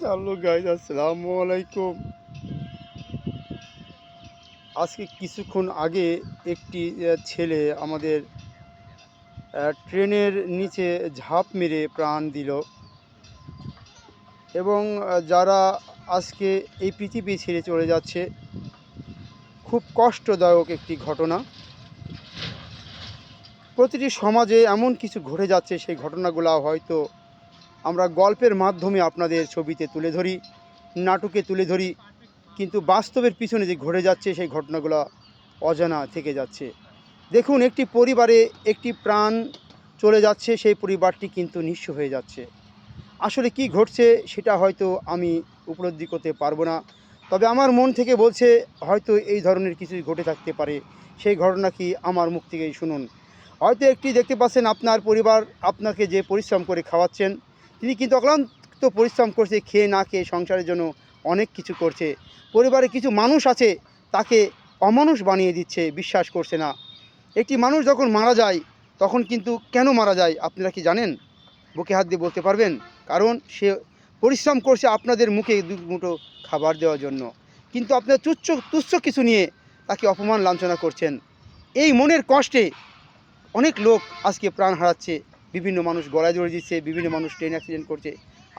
Hello guys আসসালামু আলাইকুম। আজকে কিছুক্ষণ আগে একটি ছেলে আমাদের ট্রেনের নিচে ঝাঁপ মেরে প্রাণ দিল। এবং যারা আজকে এই পৃথিবী ছেড়ে চলে যাচ্ছে, খুব কষ্টদায়ক একটি ঘটনা। প্রতিটি সমাজে এমন কিছু ঘটে যাচ্ছে, সেই ঘটনাগুলো হয়তো আমরা গল্পের মাধ্যমে আপনাদের ছবিতে তুলে ধরি, নাটকে তুলে ধরি, কিন্তু বাস্তবের পিছনে যে ঘটে যাচ্ছে সেই ঘটনাগুলো অজানা থেকে যাচ্ছে। দেখুন, একটি পরিবারে একটি প্রাণ চলে যাচ্ছে, সেই পরিবারটি কিন্তু নিঃস্ব হয়ে যাচ্ছে। আসলে কি ঘটছে সেটা হয়তো আমি উপলব্ধি করতে পারব না, তবে আমার মন থেকে বলছে হয়তো এই ধরনের কিছুই ঘটে থাকতে পারে, সেই ঘটনা কি আমার মুখ থেকেই শুনুন। হয়তো একটি দেখতে পাচ্ছেন আপনার পরিবার, আপনাকে যে পরিশ্রম করে খাওয়াচ্ছেন তিনি কিন্তু অক্লান্ত পরিশ্রম করছে, খেয়ে না খেয়ে সংসারের জন্য অনেক কিছু করছে। পরিবারে কিছু মানুষ আছে, তাকে অমানুষ বানিয়ে দিচ্ছে, বিশ্বাস করছে না। একটি মানুষ যখন মারা যায়, তখন কিন্তু কেন মারা যায়, আপনারা কি জানেন? বুকে হাত দিয়ে বলতে পারবেন? কারণ সে পরিশ্রম করছে আপনাদের মুখে দু মুঠো খাবার দেওয়ার জন্য। কিন্তু আপনার তুচ্ছ তুচ্ছ কিছু নিয়ে তাকে অপমান, লাঞ্ছনা করছেন। এই মনের কষ্টে অনেক লোক আজকে প্রাণ হারাচ্ছে। বিভিন্ন মানুষ গলায় জড়িয়ে দিচ্ছে, বিভিন্ন মানুষ ট্রেন অ্যাক্সিডেন্ট করছে,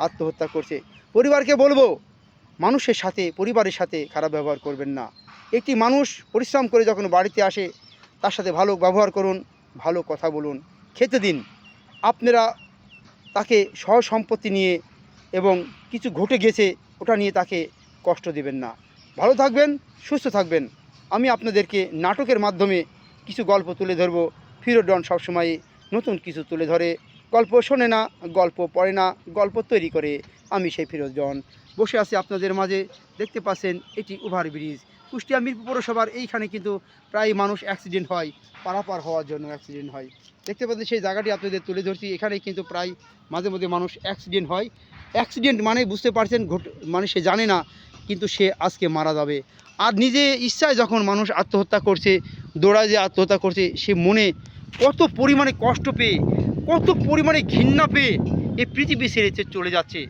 আত্মহত্যা করছে। পরিবারকে বলব, মানুষের সাথে, পরিবারের সাথে খারাপ ব্যবহার করবেন না। একটি মানুষ পরিশ্রম করে যখন বাড়িতে আসে, তার সাথে ভালো ব্যবহার করুন, ভালো কথা বলুন, খেতে দিন। আপনারা তাকে সহ সম্পত্তি নিয়ে এবং কিছু ঘটে গেছে, ওটা নিয়ে তাকে কষ্ট দেবেন না। ভালো থাকবেন, সুস্থ থাকবেন। আমি আপনাদেরকে নাটকের মাধ্যমে কিছু গল্প তুলে ধরবো। ফিরোডন সবসময় নতুন কিছু তুলে ধরে। গল্প শোনে না, গল্প পড়ে না, গল্প তৈরি করে। আমি সেই ফিরোজন বসে আছি আপনাদের মাঝে। দেখতে পাচ্ছেন, এটি ওভার ব্রিজ। কুষ্টিয়া মিরপুর পৌরসভার এইখানে কিন্তু প্রায় মানুষ অ্যাক্সিডেন্ট হয়, পারাপার হওয়ার জন্য অ্যাক্সিডেন্ট হয়। দেখতে পাচ্ছেন, সেই জায়গাটি আপনাদের তুলে ধরছি। এখানে কিন্তু প্রায় মাঝে মধ্যে মানুষ অ্যাক্সিডেন্ট হয়। অ্যাক্সিডেন্ট মানে বুঝতে পারছেন, ঘট মানে সে জানে না, কিন্তু সে আজকে মারা যাবে। আর নিজে ইচ্ছায় যখন মানুষ আত্মহত্যা করছে, দৌড়ায় যে আত্মহত্যা করছে, সে মনে কত পরিমাণে কষ্ট পেয়ে, কত পরিমাণে ঘৃণা পেয়ে এই পৃথিবী ছেড়ে চে- চলে যাচ্ছে।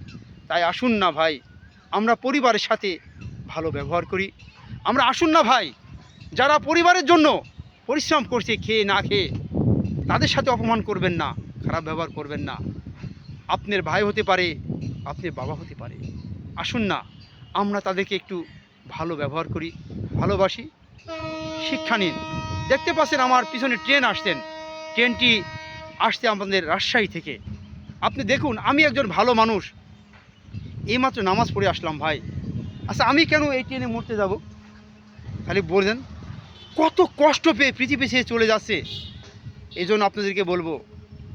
তাই আসুন না ভাই, আমরা পরিবারের সাথে ভালো ব্যবহার করি। আমরা আসুন না ভাই, যারা পরিবারের জন্য পরিশ্রম করছে খেয়ে না খেয়ে, তাদের সাথে অপমান করবেন না, খারাপ ব্যবহার করবেন না। আপনার ভাই হতে পারে, আপনার বাবা হতে পারে। আসুন না, আমরা তাদেরকে একটু ভালো ব্যবহার করি, ভালোবাসি। শিক্ষা নিন। দেখতে পাচ্ছেন আমার পিছনে ট্রেন আসছেন। ট্রেনটি আসছে আমাদের রাজশাহী থেকে। আপনি দেখুন, আমি একজন ভালো মানুষ। এইমাত্র নামাজ পড়ে আসলাম, ভাই। আচ্ছা আমি কেন এই ট্রেনে মরতে যাব? খালি বললেন কত কষ্ট পেয়ে পৃথিবী ছেড়ে চলে যাচ্ছে। এই জন্য আপনাদেরকে বলব,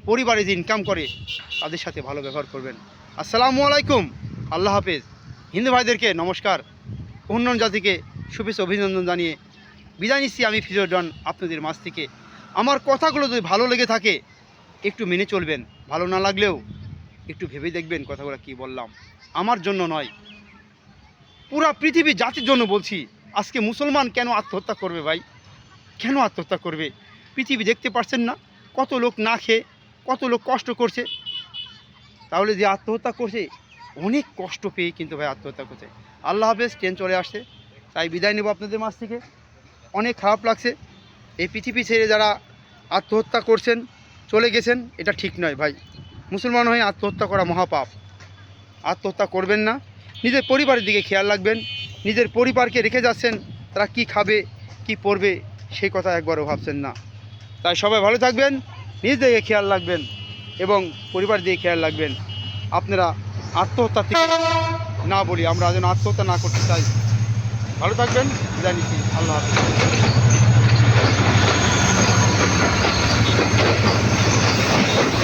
পরিবারে যে ইনকাম করে, তাদের সাথে ভালো ব্যবহার করবেন। আসসালামু আলাইকুম। আল্লাহ হাফেজ। হিন্দু ভাইদেরকে নমস্কার। অন্য জাতিকে শুভেচ্ছা, অভিনন্দন জানিয়ে বিদায় নিচ্ছি আমি ফিজোডন আপনাদের মাছ থেকে। আমার কথাগুলো যদি ভালো লেগে থাকে, একটু মেনে চলবেন। ভালো না লাগলেও একটু ভেবে দেখবেন কথাগুলো কি বললাম। আমার জন্য নয়। পুরা পৃথিবী জাতির জন্য বলছি, আজকে মুসলমান কেন আত্মহত্যা করবে ভাই? কেন আত্মহত্যা করবে? পৃথিবী দেখতে পাচ্ছেন না, কত লোক না খেয়ে, কত লোক কষ্ট করছে। তাহলে যে আত্মহত্যা করছে, অনেক কষ্ট পেয়ে কিন্তু ভাই আত্মহত্যা করছে। আল্লাহ হাফেজ, ট্রেন চলে আসছে। তাই বিদায় নেব আপনাদের মাছ থেকে। অনেক খারাপ লাগছে। এই পৃথিবী ছেড়ে যারা আত্মহত্যা করছেন, চলে গেছেন, এটা ঠিক নয় ভাই। মুসলমান হয়ে আত্মহত্যা করা মহাপাপ। আত্মহত্যা করবেন না। নিজের পরিবারের দিকে খেয়াল রাখবেন। নিজের পরিবারকে রেখে যাচ্ছেন, তারা কি খাবে, কি পরবে সেই কথা একবারও ভাবছেন না। তাই সবাই ভালো থাকবেন, নিজ দিকে খেয়াল রাখবেন এবং পরিবার দিয়ে খেয়াল রাখবেন। আপনারা আত্মহত্যা থেকে না বলি, আমরা যেন আত্মহত্যা না করতে চাই। ভালো থাকবেন নিচ্ছি। আল্লাহ হাফিজ। Thank you.